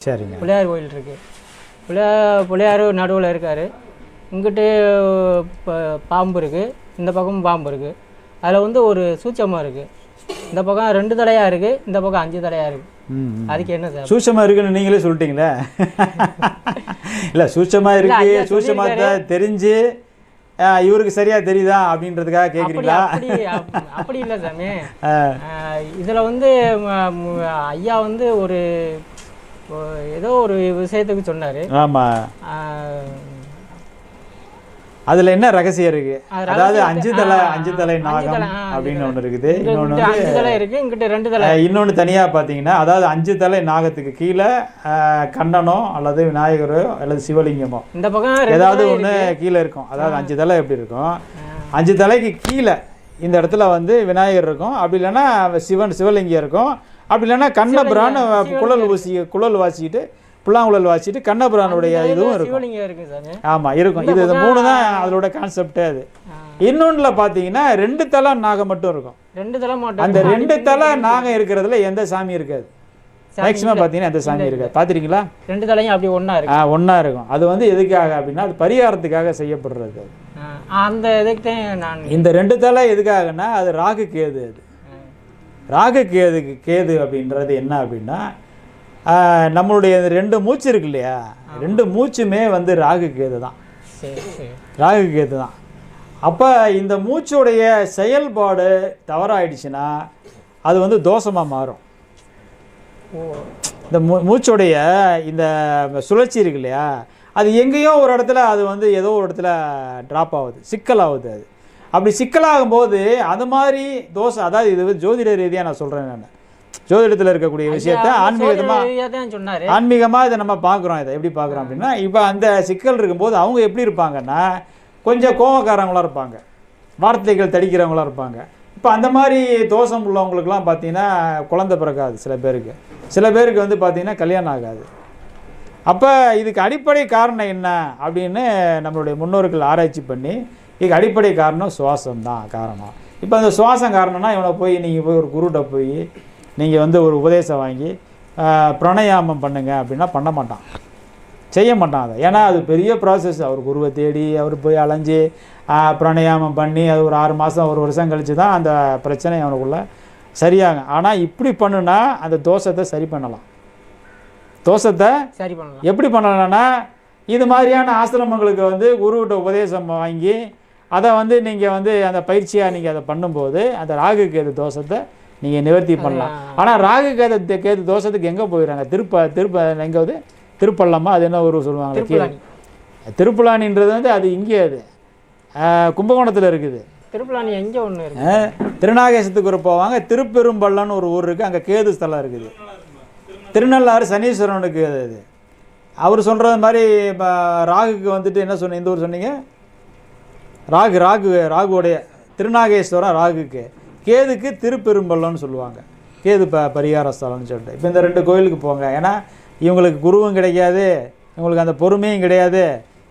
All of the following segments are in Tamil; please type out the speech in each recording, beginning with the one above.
சரிங்க. பிள்ளையார் கோயில் இருக்குது பிள்ளையா பிள்ளையார் நடுவில் இருக்கார். இங்கிட்டு பாம்பு இருக்குது இந்த பக்கமும் பாம்பு இருக்குது அதில் வந்து ஒரு சூச்சமாக இருக்குது இந்த பக்கம் ரெண்டு தலையாக இருக்குது இந்த பக்கம் அஞ்சு தலையாக இருக்குது. அதுக்கு என்ன சார்? சூட்சமா இருக்குன்னு நீங்களே சொல்லிட்டீங்களே? இல்ல சூட்சமா இருக்கு. ஐயா சூட்சமா தான் தெரிஞ்சு இவருக்கு சரியா தெரியுதா அப்படின்றதுக்காக அப்படி கேக்குறீங்களா? அப்படி அப்- அப்படி இல்லை சாமி. இதில் வந்து ஐயா வந்து ஒரு ஏதோ ஒரு விஷயத்துக்கு சொன்னார். ஆமா. அதுல என்ன ரகசியம் இருக்கு? அது அதாவது அஞ்சு தலை அஞ்சு தலை நாகம் அப்படின்னு. ஒண்ணு இருக்குது. வந்து அஞ்சு தலை இருக்குது இங்கிட்டு ரெண்டு தலை. அஹ், இன்னொன்னு தனியா பாத்தீங்கன்னா அதாவது அஞ்சு தலை நாகத்துக்கு கீழே கண்ணனோ அல்லது விநாயகரோ அல்லது சிவலிங்கமோ. இந்த பக்கம் ஏதாவது ஒண்ணு கீழே இருக்கும். அதாவது அஞ்சு தலை எப்படி இருக்கும்? அஞ்சு தலைக்கு கீழே இந்த இடத்துல வந்து விநாயகர் இருக்கும். அப்படி இல்லைன்னா சிவன் சிவலிங்கம் இருக்கும். அப்படி இல்லைன்னா கண்ணபுரான் குழல் ஊசி குழல் வாசிக்கிட்டு புல்லாங்குழல் வாசிக்கிட்டு கண்ணபுரானுடைய. இதுவும் இருக்கும். சிவலிங்கம் இருக்குது சாமி. ஆமா இருக்கும். இது இது மூணு தான் அதோட கான்செப்டே அது. இன்னொன்றுல பார்த்தீங்கன்னா ரெண்டு தலை நாகம் மட்டும் இருக்கும். ரெண்டு தலை மாட்டோம் அந்த ரெண்டு தலை நாகம் இருக்கிறதுல எந்த சாமி இருக்காது. மேக்ஸிமம் பார்த்தீங்கன்னா எந்த சாமி இருக்காது. பார்த்துருக்கீங்களா ரெண்டு தலையும் அப்படி ஒண்ணா இருக்கு. ஆ ஒன்றா இருக்கும். அது வந்து எதுக்காக அப்படின்னா அது பரிகாரத்துக்காக செய்யப்படுறது. அது. அந்த இதுக்கு நான் இந்த ரெண்டு தலை எதுக்காகன்னா அது ராகு கேது அது. ராகு கேதுக்கு கேது அப்படின்றது என்ன அப்படின்னா நம்மளுடைய ரெண்டு மூச்சு இருக்கு இல்லையா? ரெண்டு மூச்சுமே வந்து ராகு கேது தான். ராகு கேது தான். அப்போ இந்த மூச்சுடைய செயல்பாடு தவறாயிடுச்சுன்னா அது வந்து தோஷமாக மாறும். இந்த மூ மூச்சுடைய இந்த சுழற்சி இருக்கு இல்லையா? அது எங்கேயோ ஒரு இடத்துல அது வந்து ஏதோ ஒரு இடத்துல ட்ராப் ஆகுது சிக்கலாகுது அது. அப்படி சிக்கலாகும் போது அது மாதிரி தோசை அதாவது இது ஜோதிட ரீதியாக நான் சொல்கிறேன் நான். ஜோதிடத்தில் இருக்கக்கூடிய விஷயத்த ஆன்மீகமாக ஆன்மீகமாக இதை நம்ம பார்க்குறோம் இதை எப்படி பார்க்குறோம் அப்படின்னா இப்போ அந்த சிக்கல் இருக்கும்போது அவங்க எப்படி இருப்பாங்கன்னா கொஞ்சம் கோவக்காரங்களா இருப்பாங்க. வார்த்தைகள் தடிக்கிறவங்களா இருப்பாங்க. இப்போ அந்த மாதிரி தோஷம் உள்ளவங்களுக்குலாம் பார்த்தீங்கன்னா குழந்தை பிறக்காது சில பேருக்கு. சில பேருக்கு வந்து பார்த்தீங்கன்னா கல்யாணம் ஆகாது. அப்போ இதுக்கு அடிப்படை காரணம் என்ன அப்படின்னு நம்மளுடைய முன்னோர்கள் ஆராய்ச்சி பண்ணி இதுக்கு அடிப்படை காரணம் சுவாசம் தான் காரணம். இப்போ அந்த சுவாசம் காரணம்னா இவனை போய் நீங்கள் போய் ஒரு குருட்ட போய் நீங்கள் வந்து ஒரு உபதேசம் வாங்கி பிராணாயாமம் பண்ணுங்க அப்படின்னா பண்ண மாட்டான். செய்ய மாட்டான் அதை. ஏன்னா அது பெரிய ப்ராசஸ் அவர் குருவை தேடி அவர் போய் அலைஞ்சு பிராணாயாமம் பண்ணி அது ஒரு ஆறு மாதம் ஒரு வருஷம் கழிச்சு தான் அந்த பிரச்சனை அவனுக்குள்ள சரியாகும். ஆனால் இப்படி பண்ணுனா அந்த தோஷத்தை சரி பண்ணலாம். தோஷத்தை சரி பண்ணலாம். எப்படி பண்ணலாம்னா இது மாதிரியான ஆசிரமங்களுக்கு வந்து குருவிட்ட உபதேசம் வாங்கி அதை வந்து நீங்கள் வந்து அந்த பயிற்சியாக நீங்கள் அதை பண்ணும்போது அந்த ராகு கேது தோஷத்தை நீங்கள் நிவர்த்தி பண்ணலாம். ஆனால் ராகு கேது கேது தோஷத்துக்கு எங்கே போயிடுறாங்க? திருப்ப திருப்ப எங்காவது திருப்பள்ளமா அது என்ன ஒரு சொல்லுவாங்க திருப்புலானி திருப்புலானின்றது வந்து அது இங்கே அது. கும்பகோணத்தில் இருக்குது. திருப்புலானி எங்க ஒண்ணு இருக்கு? திருநாகேசத்துக்கு ஒரு போவாங்க. திருப்பெரும்பள்ளம்னு ஒரு ஊர் இருக்குது அங்கே கேது ஸ்தலம் இருக்குது. திருநள்ளாறு சனீஸ்வரனுக்கு அது. அவர் சொல்கிறது மாதிரி இப்போ ராகுக்கு வந்துட்டு என்ன சொன்னீங்க இந்த ஊர் சொன்னீங்க? ராகு ராகு ராகுவோடைய திருநாகேஸ்வரம் ராகுக்கு. கேதுக்கு திருப்பெரும்பள்ளம்னு சொல்லுவாங்க. கேது ப பரிகார ஸ்தலம்னு சொல்லிட்டு. இப்போ இந்த ரெண்டு கோயிலுக்கு போங்க. ஏன்னா இவங்களுக்கு குருவும் கிடைக்காது இவங்களுக்கு அந்த பொறுமையும் கிடையாது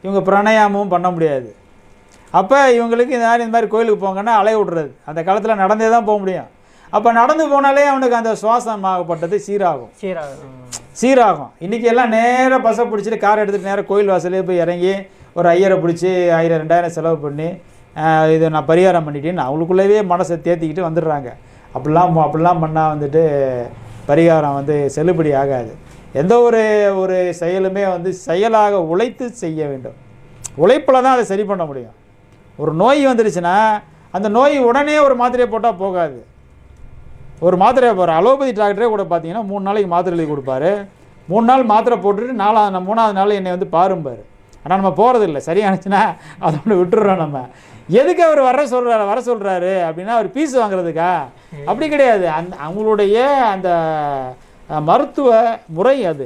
இவங்க பிரணயாமமும் பண்ண முடியாது. அப்போ இவங்களுக்கு இந்த மாதிரி இந்த மாதிரி கோயிலுக்கு போங்கன்னா அலைய விட்றது. அந்த காலத்தில் நடந்தே தான் போக முடியும். அப்போ நடந்து போனாலே அவனுக்கு அந்த சுவாசம் ஆகப்பட்டது சீராகும். சீராகும். சீராகும். இன்றைக்கி எல்லாம் நேராக பஸ்ஸை பிடிச்சிட்டு கார் எடுத்துகிட்டு நேராக கோயில் வாசலே போய் இறங்கி ஒரு ஐயரை பிடிச்சி ஆயிரம் ரெண்டாயிரம் செலவு பண்ணி இதை நான் பரிகாரம் பண்ணிட்டேன்னு அவங்களுக்குள்ளேயே மனசை தேத்திக்கிட்டு வந்துடுறாங்க. அப்படிலாம் அப்படிலாம் பண்ணால் வந்துட்டு பரிகாரம் வந்து செல்லுபடி ஆகாது. எந்த ஒரு ஒரு செயலுமே வந்து செயலாக உழைத்து செய்ய வேண்டும். உழைப்பில் தான் அதை சரி பண்ண முடியும். ஒரு நோய் வந்துடுச்சுன்னா அந்த நோய் உடனே ஒரு மாத்திரையை போட்டால் போகாது. ஒரு மாத்திரை ஒரு அலோபதி டாக்டரே கூட பார்த்தீங்கன்னா மூணு நாளைக்கு மாத்திரை எழுதி கொடுப்பாரு. மூணு நாள் மாத்திரை போட்டுட்டு நாலாவது மூணாவது நாள் என்னை வந்து பாரும்பாரு ஆனால் நம்ம போகிறதில்ல சரியானுச்சுன்னா அதோட விட்டுடுறோம் நம்ம. எதுக்கு அவர் வர சொல்கிறாரு வர சொல்கிறாரு அப்படின்னா அவர் பீஸ் வாங்குறதுக்கா? அப்படி கிடையாது. அந்த அவங்களுடைய அந்த மருத்துவ முறை அது.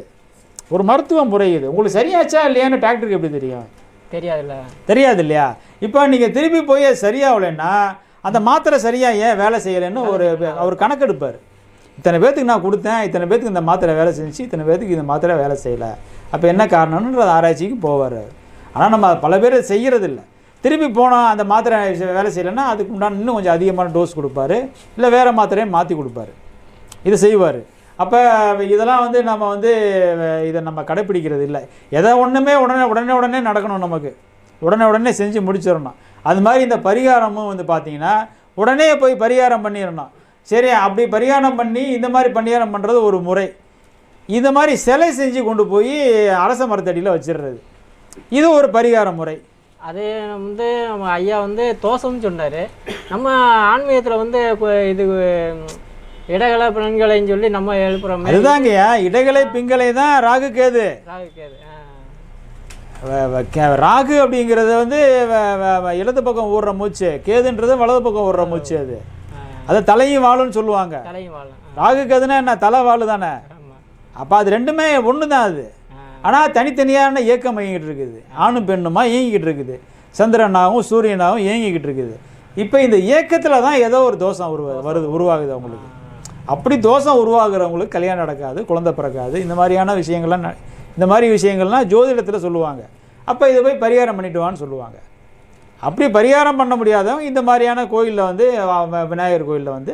ஒரு மருத்துவ முறை இது. உங்களுக்கு சரியாச்சா இல்லையான்னு டாக்டருக்கு எப்படி தெரியும்? தெரியாதுல்ல. தெரியாது இல்லையா? இப்போ நீங்கள் திருப்பி போய் சரியாகலைன்னா அந்த மாத்திரை சரியாக ஏன் வேலை செய்யலைன்னு ஒரு அவர் கணக்கெடுப்பார். இத்தனை பேர்த்துக்கு நான் கொடுத்தேன் இத்தனை பேர்த்துக்கு இந்த மாத்திரை வேலை செஞ்சு இத்தனை பேர்த்துக்கு இந்த மாத்திரை வேலை செய்யலை. அப்போ என்ன காரணம்ன்றது ஆராய்ச்சிக்கு போவார். ஆனால் நம்ம பல பேர் செய்கிறதில்ல திருப்பி போனால் அந்த மாத்திரை வேலை செய்யலைன்னா அதுக்கு உண்டான இன்னும் கொஞ்சம் அதிகமான டோஸ் கொடுப்பாரு. இல்லை வேறு மாத்திரையை மாற்றி கொடுப்பாரு. இதை செய்வார். அப்போ இதெல்லாம் வந்து நம்ம வந்து இதை நம்ம கடைப்பிடிக்கிறது இல்லை. எதை ஒன்றுமே உடனே உடனே உடனே நடக்கணும் நமக்கு. உடனே உடனே செஞ்சு முடிச்சிடணும். அது மாதிரி இந்த பரிகாரமும் வந்து பார்த்தீங்கன்னா உடனே போய் பரிகாரம் பண்ணிடணும். சரி அப்படி பரிகாரம் பண்ணி இந்த மாதிரி பரிகாரம் பண்ணுறது ஒரு முறை. இந்த மாதிரி சிலை செஞ்சு கொண்டு போய் அரச மரத்தடியில் வச்சிடுறது. இது ஒரு பரிகார முறை. அது வந்து நம்ம ஐயா வந்து தோசம்னு சொன்னார். நம்ம ஆன்மீகத்தில் வந்து இப்போ இது இடகலை பெண்களைன்னு சொல்லி நம்ம எழுப்புற மாதிரி அதுதாங்கய்யா. இடைகளை பிங்களை தான் ராகு கேது ராகு கேது ராகு அப்படிங்கிறது வந்து இடது பக்கம் ஊடுற மூச்சு கேதுன்றது வலது பக்கம் ஊடுற மூச்சு அது. அது தலையும் வாழுன்னு சொல்லுவாங்க. ராகு கேதுன்னா என்ன தலை வாழு தானே? அப்போ அது ரெண்டுமே ஒன்று தான் அது. ஆனால் தனித்தனியான இயக்கம் இயங்கிட்டு இருக்குது. ஆணும் பெண்ணுமா இயங்கிக்கிட்டு இருக்குது. சந்திரனாகவும் சூரியனாகவும் இயங்கிக்கிட்டு இருக்குது. இப்போ இந்த இயக்கத்தில் தான் ஏதோ ஒரு தோஷம் உருவா வருது உருவாகுது அவங்களுக்கு. அப்படி தோஷம் உருவாகுறவங்களுக்கு கல்யாணம் நடக்காது குழந்தை பிறக்காது. இந்த மாதிரியான விஷயங்கள்லாம் இந்த மாதிரி விஷயங்கள்லாம் ஜோதிடத்தில் சொல்லுவாங்க. அப்போ இதை போய் பரிகாரம் பண்ணிட்டு வான்னு சொல்லுவாங்க. அப்படி பரிகாரம் பண்ண முடியாதவங்க இந்த மாதிரியான கோயிலில் வந்து விநாயகர் கோயிலில் வந்து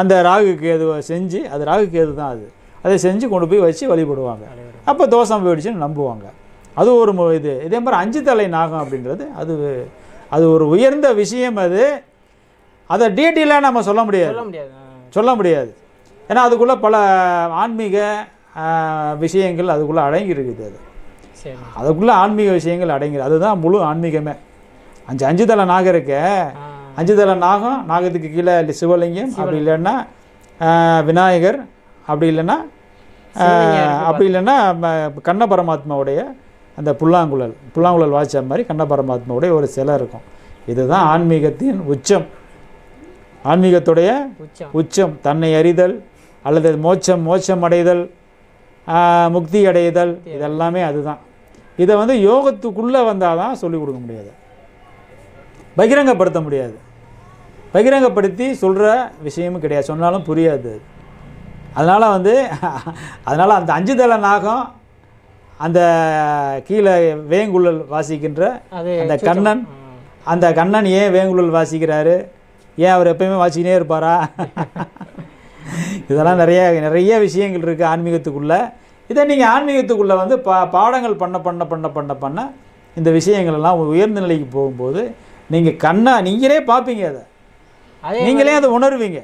அந்த ராகு கேதுவை செஞ்சு அது ராகு கேது தான் அது. அதை செஞ்சு கொண்டு போய் வச்சு வழிபடுவாங்க. அப்போ தோஷம் போயிடுச்சுன்னு நம்புவாங்க. அது ஒரு இது. இதே மாதிரி அஞ்சு தலை நாகம் அப்படின்றது அது அது ஒரு உயர்ந்த விஷயம் அது. அதை டீட்டெயிலாக நம்ம சொல்ல முடியாது. சொல்ல முடியாது. ஏன்னா அதுக்குள்ளே பல ஆன்மீக விஷயங்கள் அதுக்குள்ளே அடங்கி இருக்குது அது அதுக்குள்ளே ஆன்மீக விஷயங்கள் அடங்கி அதுதான் முழு ஆன்மீகமே. அஞ்சு அஞ்சு தலை நாகம் இருக்க. அஞ்சு தலை நாகம் நாகத்துக்கு கீழே சிவலிங்கம் அப்படி இல்லைன்னா விநாயகர் அப்படி இல்லைன்னா அப்படி இல்லைன்னா கண்ண பரமாத்மாவுடைய அந்த புல்லாங்குழல். புல்லாங்குழல் வாய்ச்ச மாதிரி கண்ண பரமாத்மாவுடைய ஒரு சிலை இருக்கும். இதுதான் ஆன்மீகத்தின் உச்சம். ஆன்மீகத்துடைய உச்சம். உச்சம். தன்னை அறிதல் அல்லது மோட்சம் மோட்சம் அடைதல் முக்தி அடைதல் இதெல்லாமே அதுதான். இதை வந்து யோகத்துக்குள்ளே வந்தால் தான் சொல்லிக் கொடுக்க முடியாது. பகிரங்கப்படுத்த முடியாது. பகிரங்கப்படுத்தி சொல்கிற விஷயமும் கிடையாது. சொன்னாலும் புரியாது அது. அதனால் வந்து அதனால் அந்த அஞ்சு தலை நாகம் அந்த கீழே வேங்குழல் வாசிக்கின்ற அந்த. கண்ணன். அந்த கண்ணன் ஏன் வேங்குழல் வாசிக்கிறாரு? ஏன் அவர் எப்பயுமே வாசிக்கினே இருப்பாரா? இதெல்லாம் நிறைய நிறைய விஷயங்கள் இருக்குது ஆன்மீகத்துக்குள்ளே. இதை நீங்கள் ஆன்மீகத்துக்குள்ளே வந்து பா பாடங்கள் பண்ண பண்ண பண்ண பண்ண பண்ண இந்த விஷயங்கள் எல்லாம் உயர்ந்த நிலைக்கு போகும்போது நீங்கள் கண்ணா நீங்களே பார்ப்பீங்க அதை. நீங்களே அதை உணர்வீங்க.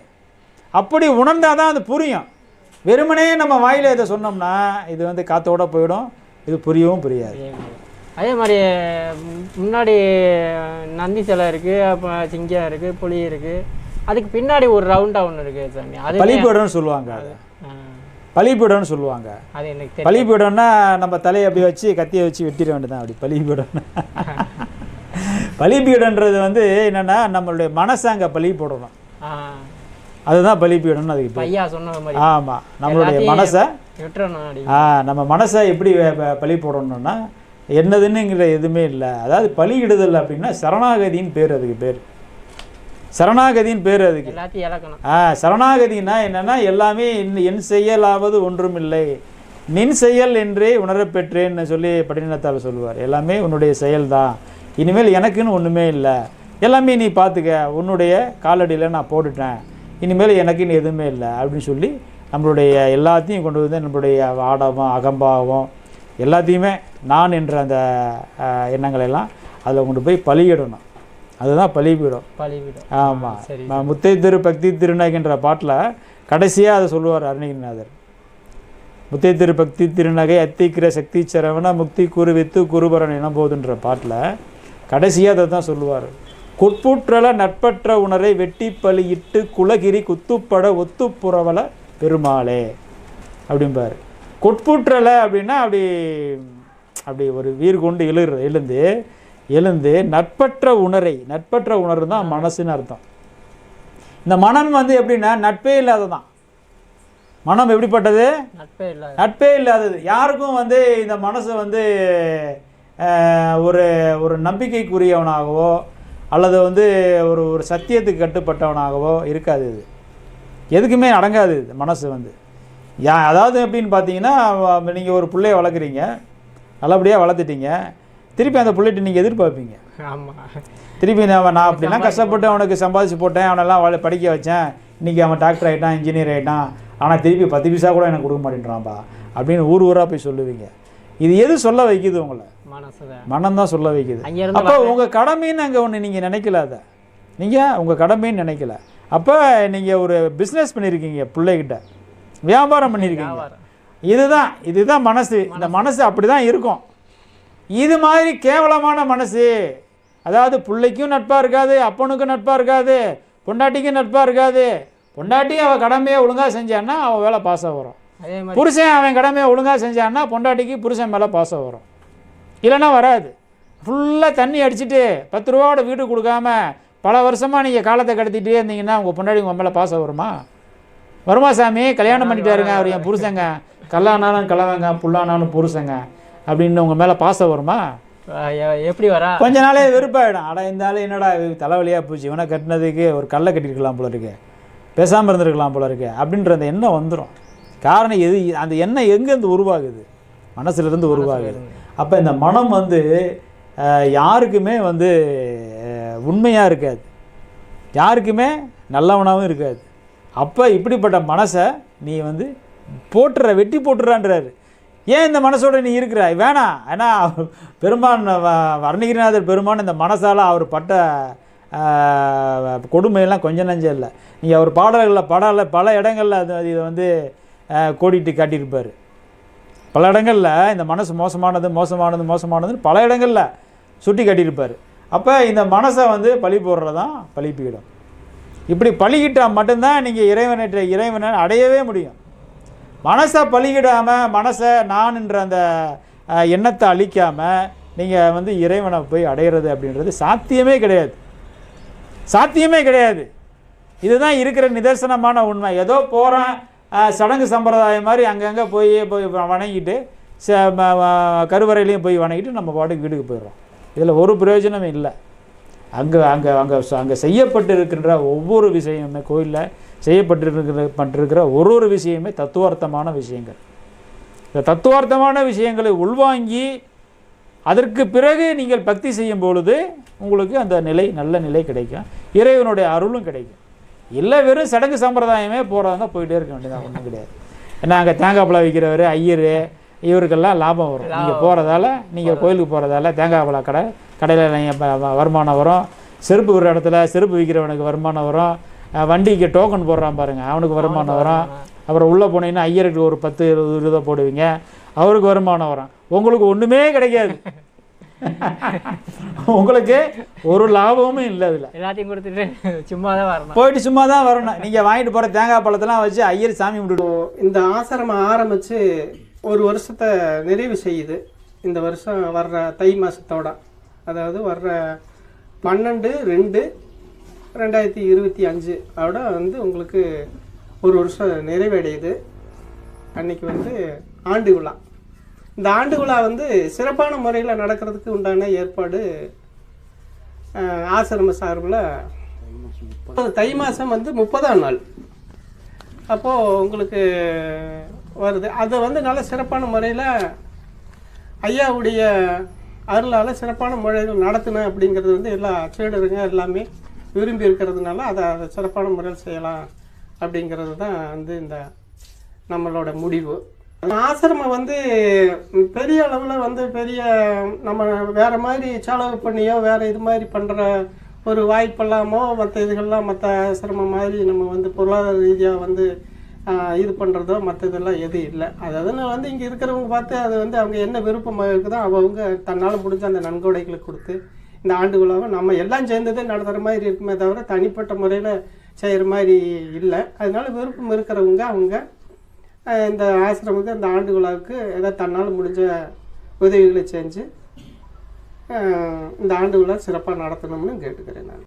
அப்படி உணர்ந்தால் தான் அது புரியும். வெறுமனே நம்ம வாயில இதை சொன்னோம்னா இது வந்து காத்தோட போயிடும் இது புரியவும் புரியாது. அதே மாதிரி. முன்னாடி நந்தி சிலை இருக்குது அப்புறம் சிங்கம் இருக்குது புலி இருக்குது அதுக்கு பின்னாடி ஒரு ரவுண்டாக ஒன்று இருக்குது சாமி. அது பலிபீடம்னு சொல்லுவாங்க அது. ஆ, பலிபீடம்னு சொல்லுவாங்க. அது எனக்கு தெரியும் பலிபீடம்னா நம்ம தலையை அப்படி வச்சு கத்தியை வச்சு வெட்டிட வேண்டியதான் அப்படி பலிபீடம் பலிபீடன்றது வந்து என்னன்னா நம்மளுடைய மனசை அங்கே பலி போடணும் அதுதான் பலிபீடம்னு அதுக்கு பேர். ஐயா சொன்ன மாதிரி. ஆமாம் நம்மளுடைய மனசை ஆ நம்ம மனசை எப்படி பலி போடணும்னா என்னதுன்னுங்கிற எதுவுமே இல்லை. அதாவது பலியிடுதல் அப்படின்னா சரணாகதின்னு பேர் அதுக்கு பேர். சரணாகதின்னு பேர் அதுக்கு. எல்லாத்தையும் இழக்கணும். ஆ சரணாகதினா என்னன்னா எல்லாமே என் என் செயலாவது ஒன்றுமில்லை. நின் செயல் என்றே உணரப்பெற்றேன்னு சொல்லி படினத்தால் சொல்லுவார். எல்லாமே உன்னுடைய செயல்தான். இனிமேல் எனக்குன்னு ஒன்றுமே இல்லை. எல்லாமே நீ பார்த்துக்க உன்னுடைய காலடியில் நான் போட்டுட்டேன். இனிமேல் எனக்குன்னு எதுவுமே இல்லை. அப்படின்னு சொல்லி நம்மளுடைய எல்லாத்தையும் கொண்டு வந்து நம்மளுடைய ஆடவம் அகம்பாவம் எல்லாத்தையுமே நான் என்ற அந்த ஆ, எண்ணங்களை எல்லாம் அதில் கொண்டு போய் பலியிடணும். அதுதான் பலிபீடம். பழிவிடும் ஆமாம் முத்தை திரு பக்தி திருநகைன்ற பாட்டில் கடைசியாக அதை சொல்லுவார் அருணகிரிநாதர். முத்தை திரு பக்தி திருநகை அத்திக்கிற சக்தி சரவண முக்தி குரு வித்து குருபரன் என போதுன்ற பாட்டில் கடைசியாக அதை தான் சொல்லுவார். குட்புற்றல நட்பற்ற உணரை வெட்டி பலியிட்டு குலகிரி குத்துப்பட ஒத்துப்புறவல பெருமாளே அப்படிம்பார். கொட்புற்றலை அப்படின்னா அப்படி அப்படி ஒரு வீர் கொண்டு எழுறு எழுந்து எழுந்து நட்பற்ற உணரை நட்பற்ற உணர்வு தான் மனசுன்னு அர்த்தம். இந்த மனம் வந்து எப்படின்னா நட்பே இல்லாததான் மனம் எப்படிப்பட்டது? நட்பே இல்லாத நட்பே இல்லாதது. யாருக்கும் வந்து இந்த மனசு வந்து ஒரு ஒரு நம்பிக்கைக்குரியவனாகவோ அல்லது வந்து ஒரு ஒரு சத்தியத்துக்கு கட்டுப்பட்டவனாகவோ இருக்காது இது. எதுக்குமே அடங்காது இது மனசு வந்து. யா அதாவது எப்படின்னு பார்த்தீங்கன்னா நீங்கள் ஒரு பிள்ளைய வளர்க்குறீங்க. நல்லபடியாக வளர்த்துட்டீங்க. திருப்பி அந்த பிள்ளைகிட்ட நீங்கள் எதிர்பார்ப்பீங்க. ஆமாம் திருப்பி நான் நான் அப்படிலாம் கஷ்டப்பட்டு அவனுக்கு சம்பாதிச்சு போட்டேன் அவனெல்லாம் அவளை படிக்க வச்சேன். இன்றைக்கி அவன் டாக்டர் ஆகிட்டான் இன்ஜினியர் ஆகிட்டான் ஆனால் திருப்பி பத்து பைசா கூட எனக்கு கொடுக்க மாட்டேன்றான்பா அப்படின்னு ஊர் ஊராக போய் சொல்லுவீங்க. இது எது சொல்ல வைக்குது உங்களை? மனசு தான் மனம் தான் சொல்ல வைக்குது. அப்போ உங்கள் கடமைன்னு அங்கே ஒன்று நீங்கள் நினைக்கல அதை? நீங்கள் உங்கள் கடமைன்னு நினைக்கல. அப்போ நீங்கள் ஒரு பிஸ்னஸ் பண்ணியிருக்கீங்க பிள்ளைகிட்ட. வியாபாரம் பண்ணியிருக்கீங்க இதுதான் இதுதான் மனசு. இந்த மனசு. அப்படி தான் இருக்கும். இது மாதிரி கேவலமான மனசு. அதாவது பிள்ளைக்கும் நட்பாக இருக்காது அப்பனுக்கும் நட்பாக இருக்காது பொண்டாட்டிக்கும் நட்பாக இருக்காது. பொண்டாட்டி அவன் கடமையை ஒழுங்காக செஞ்சான்னா அவன் வேலை பாசம் வரும். புருஷன் அவன் கடமையை ஒழுங்காக செஞ்சான்னா பொண்டாட்டிக்கு புருஷன் மேலே பாசம் வரும். இல்லைன்னா வராது. ஃபுல்லாக தண்ணி அடிச்சிட்டு பத்து ரூபாவோட வீட்டுக்கு கொடுக்காம பல வருஷமாக நீங்கள் காலத்தை கடத்திட்டே இருந்தீங்கன்னா உங்கள் பொண்டாட்டி உங்கள் மேலே பாசம் வருமா? வருமா சாமி? கல்யாணம் பண்ணிட்டாருங்க அவர் என் புருஷங்க. கல்லானாலும் கலவங்க புல்லானாலும் புருஷங்க. அப்படின்னு உங்கள் மேலே பாசம் வருமா? எப்படி வரா? கொஞ்ச நாளே வெறுப்பாயிடும். அட இந்த ஆளு என்னடா தலைவலியாக போச்சு. இவனை கட்டினதுக்கு ஒரு கல்லை கட்டிருக்கலாம் போல இருக்கு. பேசாமல் இருந்திருக்கலாம் போல இருக்கு. அப்படின்ற அந்த எண்ணம் வந்துடும் காரணம் எது? அந்த எண்ணம் எங்கேருந்து உருவாகுது? மனசுலேருந்து உருவாகுது. அப்போ இந்த மனம் வந்து யாருக்குமே வந்து உண்மையாக இருக்காது. யாருக்குமே நல்லவனாகவும் இருக்காது. அப்போ இப்படிப்பட்ட மனசை நீ வந்து போட்டுற வெட்டி போட்டுறான்றாரு. ஏன் இந்த மனசோட நீ இருக்கிறாய் வேணாம் ஏன்னா அவர் பெருமான் வ- பெருமான் இந்த மனசால் அவர் பட்ட கொடுமையெல்லாம் கொஞ்சம் நஞ்சம் இல்லை. நீங்கள் அவர் பாடல்களில் படல பல இடங்களில் அது இதை வந்து கோடிட்டு காட்டியிருப்பார். பல இடங்களில் இந்த மனசு மோசமானது மோசமானது மோசமானதுன்னு பல இடங்களில் சுட்டி காட்டியிருப்பார். அப்போ இந்த மனசை வந்து பழி போடுறது தான் பழிப்பீடம் இப்படி பழிக்கிட்டால் மட்டும்தான் நீங்கள் இறைவனற்ற இறைவனை அடையவே முடியும். மனசை பழிகிடாமல் மனசை நான்ன்ற அந்த எண்ணத்தை அழிக்காமல் நீங்கள் வந்து இறைவனை போய் அடையிறது அப்படின்றது சாத்தியமே கிடையாது. சாத்தியமே கிடையாது. இதுதான் இருக்கிற நிதர்சனமான உண்மை. ஏதோ போகிறேன் சடங்கு சம்பிரதாயம் மாதிரி அங்கங்கே போய் போய் வணங்கிட்டு ச கருவறையிலையும் போய் வணங்கிட்டு நம்ம பாட்டுக்கு வீட்டுக்கு போயிடுறோம். இதில் ஒரு பிரயோஜனமும் இல்லை. அங்கே அங்கே அங்கே அங்கே செய்யப்பட்டு இருக்கின்ற ஒவ்வொரு விஷயமுமே கோயிலில் செய்யப்பட்டிருக்கிற பட்டிருக்கிற ஒரு ஒரு விஷயமே தத்துவார்த்தமான விஷயங்கள். இந்த தத்துவார்த்தமான விஷயங்களை உள்வாங்கி அதற்கு பிறகு நீங்கள் பக்தி செய்யும் பொழுது உங்களுக்கு அந்த நிலை நல்ல நிலை கிடைக்கும். இறைவனுடைய அருளும் கிடைக்கும். இல்லை வெறும் சடங்கு சம்பிரதாயமே போகிறவங்க போயிட்டே இருக்க வேண்டியதான் ஒன்றும் கிடையாது. ஏன்னா அங்கே தேங்காய் பழம் விற்கிறவர் ஐயர் இவருக்கெல்லாம் லாபம் வரும். நீங்கள் போகிறதால நீங்கள் கோயிலுக்கு போகிறதால தேங்காய் பழம் கடை கடையில் நீங்கள் வருமானம் வரும். செருப்பு விடுற இடத்துல செருப்பு விற்கிறவனுக்கு வருமானம் வரும். வண்டிக்கு டோக்கன் போடுறான் பாருங்க. அவனுக்கு வருமானம் வரும். அப்புறம் உள்ளே போனீங்கன்னா ஐயருக்கு ஒரு பத்து இருபது இருபதோ போடுவீங்க. அவருக்கு வருமானம் வரும். உங்களுக்கு ஒன்றுமே கிடைக்காது. உங்களுக்கு ஒரு லாபமும் இல்லை அதில். எல்லாத்தையும் கொடுத்துட்டு சும்மா தான் வரணும். போயிட்டு சும்மா தான் வரணும். நீங்கள் வாங்கிட்டு போகிற தேங்காய் பழத்தெல்லாம் வச்சு ஐயர் சாமி விட்டுட்டு இந்த ஆசிரமம் ஆரம்பித்து ஒரு வருஷத்தை நிறைவு செய்யுது. இந்த வருஷம் வர்ற தை மாதத்தோட அதாவது வர்ற பன்னெண்டு ரெண்டு ரெண்டாயிரத்தி இருபத்தி அஞ்சு அதோட வந்து உங்களுக்கு ஒரு வருஷம் நிறைவடையுது. அன்னைக்கு வந்து ஆண்டு விழா. இந்த ஆண்டு விழா வந்து சிறப்பான முறையில் நடக்கிறதுக்கு உண்டான ஏற்பாடு ஆசிரம சார்பில் தை மாதம் வந்து முப்பதாம் நாள். அப்போது உங்களுக்கு வருது. அதை வந்து நல்ல சிறப்பான முறையில் ஐயாவுடைய அருளால் சிறப்பான முறையில் நடத்தின அப்படிங்கிறது வந்து எல்லா சீடருங்க எல்லாமே விரும்பி இருக்கிறதுனால அதை அதை சிறப்பான முறையில் செய்யலாம் அப்படிங்கிறது தான் வந்து இந்த நம்மளோட முடிவு. ஆசிரமம் வந்து பெரிய அளவில் வந்து பெரிய நம்ம வேற மாதிரி செலவு பண்ணியோ வேறு இது மாதிரி பண்ணுற ஒரு வாய்ப்பெல்லாமோ மற்ற இதுகள்லாம் மற்ற ஆசிரமம் மாதிரி நம்ம வந்து பொருளாதார ரீதியாக வந்து இது பண்ணுறதோ மற்ற இதெல்லாம் எதுவும் இல்லை. அதாவது நான் வந்து இங்கே இருக்கிறவங்க பார்த்து அது வந்து அவங்க என்ன விருப்பமாக இருக்குதோ அவங்க தன்னால் முடிஞ்ச அந்த நன்கொடைகளை கொடுத்து இந்த ஆண்டு விழாவை நம்ம எல்லாம் சேர்ந்ததே நடத்துகிற மாதிரி இருக்குமே தவிர தனிப்பட்ட முறையில் செய்கிற மாதிரி இல்லை. அதனால விருப்பம் இருக்கிறவங்க அவங்க இந்த ஆசிரமத்துக்கு அந்த ஆண்டு விழாவுக்கு ஏதோ தன்னால் முடிஞ்ச உதவிகளை செஞ்சு இந்த ஆண்டு விழா சிறப்பாக நடத்தணும்னு கேட்டுக்கிறேன் நான்.